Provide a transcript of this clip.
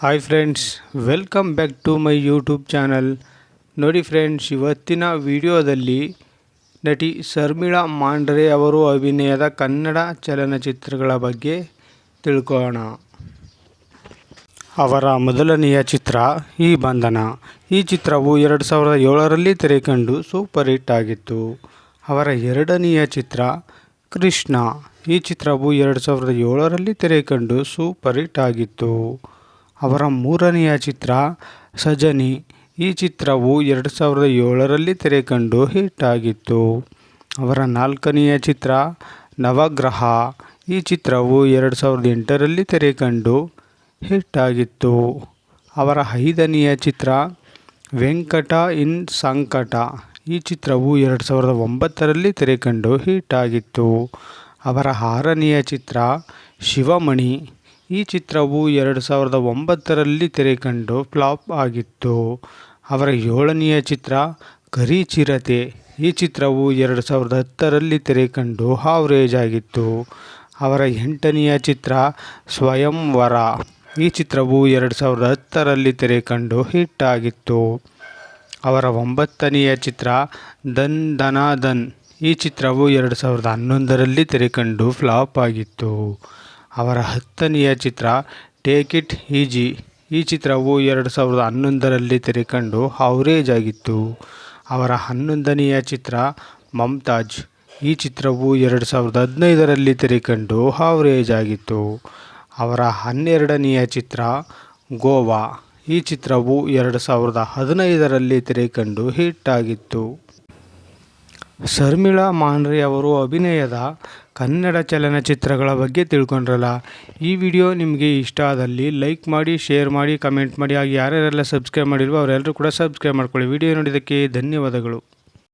Hi friends welcome back to my YouTube channel ನೋಡಿ friends ಇವತ್ತಿನ ವಿಡಿಯೋದಲ್ಲಿ ನಟಿ ಶರ್ಮಿಳಾ ಮಾಂಡ್ರೆ ಅವರು ಅಭಿನಯದ ಕನ್ನಡ ಚಲನಚಿತ್ರಗಳ ಬಗ್ಗೆ ತಿಳ್ಕೊಳ್ಳೋಣ. ಅವರ ಮೊದಲನೆಯ ಚಿತ್ರ, ಈ ಬಂಧನ. ಈ ಚಿತ್ರವು ಎರಡು ಸಾವಿರದ ಏಳರಲ್ಲಿ ತೆರೆಕಂಡು ಸೂಪರ್ ಹಿಟ್ ಆಗಿತ್ತು. ಅವರ ಎರಡನೆಯ ಚಿತ್ರ, ಕೃಷ್ಣ. ಈ ಚಿತ್ರವು ಎರಡು ಸಾವಿರದ ಏಳರಲ್ಲಿ ತೆರೆಕಂಡು ಸೂಪರ್ ಹಿಟ್ ಆಗಿತ್ತು. ಅವರ ಮೂರನೆಯ ಚಿತ್ರ ಸಜನಿ. ಈ ಚಿತ್ರವು ಎರಡು ಸಾವಿರದ ಏಳರಲ್ಲಿ ತೆರೆಕಂಡು ಹಿಟ್ ಆಗಿತ್ತು. ಅವರ ನಾಲ್ಕನೆಯ ಚಿತ್ರ ನವಗ್ರಹ. ಈ ಚಿತ್ರವು ಎರಡು ಸಾವಿರದ ಎಂಟರಲ್ಲಿ ತೆರೆಕಂಡು ಹಿಟ್ ಆಗಿತ್ತು. ಅವರ ಐದನೆಯ ಚಿತ್ರ ವೆಂಕಟ ಇನ್ ಸಂಕಟ. ಈ ಚಿತ್ರವು ಎರಡು ಸಾವಿರದ ಒಂಬತ್ತರಲ್ಲಿ ತೆರೆಕಂಡು ಹಿಟ್ ಆಗಿತ್ತು. ಅವರ ಆರನೆಯ ಚಿತ್ರ ಶಿವಮಣಿ. ಈ ಚಿತ್ರವು ಎರಡು ಸಾವಿರದ ಒಂಬತ್ತರಲ್ಲಿ ತೆರೆಕಂಡು ಫ್ಲಾಪ್ ಆಗಿತ್ತು. ಅವರ ಏಳನೆಯ ಚಿತ್ರ ಕರಿ ಚಿರತೆ. ಈ ಚಿತ್ರವು ಎರಡು ಸಾವಿರದ ಹತ್ತರಲ್ಲಿ ತೆರೆಕಂಡು ಹಾವ್ರೇಜ್ ಆಗಿತ್ತು. ಅವರ ಎಂಟನೆಯ ಚಿತ್ರ ಸ್ವಯಂವರ ಈ ಚಿತ್ರವು ಎರಡು ಸಾವಿರದ ಹತ್ತರಲ್ಲಿ ತೆರೆಕಂಡು ಹಿಟ್ ಆಗಿತ್ತು. ಅವರ ಒಂಬತ್ತನೆಯ ಚಿತ್ರ, ದನ್ ದನ ದನ್ ಈ ಚಿತ್ರವು ಎರಡು ಸಾವಿರದ ಹನ್ನೊಂದರಲ್ಲಿ ತೆರೆಕಂಡು ಫ್ಲಾಪ್ ಆಗಿತ್ತು. ಅವರ ಹತ್ತನೆಯ ಚಿತ್ರ ಟೇಕ್ ಇಟ್ ಈಜಿ ಈ ಚಿತ್ರವು ಎರಡು ಸಾವಿರದ ಹನ್ನೊಂದರಲ್ಲಿ ತೆರೆಕಂಡು ಅವರೇಜ್ ಆಗಿತ್ತು. ಅವರ ಹನ್ನೊಂದನೆಯ ಚಿತ್ರ ಮಮ್ತಾಜ್ ಈ ಚಿತ್ರವು ಎರಡು ಸಾವಿರದ ಹದಿನೈದರಲ್ಲಿ ತೆರೆಕಂಡು ಅವರೇಜ್ ಆಗಿತ್ತು. ಅವರ ಹನ್ನೆರಡನೆಯ ಚಿತ್ರ ಗೋವಾ ಈ ಚಿತ್ರವು ಎರಡು ಸಾವಿರದ ಹದಿನೈದರಲ್ಲಿ ತೆರೆಕಂಡು ಹಿಟ್ ಆಗಿತ್ತು. ಶರ್ಮಿಳಾ ಮಾಂಡ್ರೆ ಅವರು ಅಭಿನಯದ ಕನ್ನಡ ಚಲನಚಿತ್ರಗಳ ಬಗ್ಗೆ ತಿಳ್ಕೊಂಡ್ರಲ್ಲ. ಈ ವಿಡಿಯೋ ನಿಮಗೆ ಇಷ್ಟ ಆದಲ್ಲಿ ಲೈಕ್ ಮಾಡಿ, ಶೇರ್ ಮಾಡಿ, ಕಮೆಂಟ್ ಮಾಡಿ. ಹಾಗೆ ಯಾರ್ಯಾರೆಲ್ಲ ಸಬ್ಸ್ಕ್ರೈಬ್ ಮಾಡಿಲ್ವೋ ಅವರೆಲ್ಲರೂ ಕೂಡ ಸಬ್ಸ್ಕ್ರೈಬ್ ಮಾಡ್ಕೊಳ್ಳಿ. ವಿಡಿಯೋ ನೋಡಿದ್ದಕ್ಕೆ ಧನ್ಯವಾದಗಳು.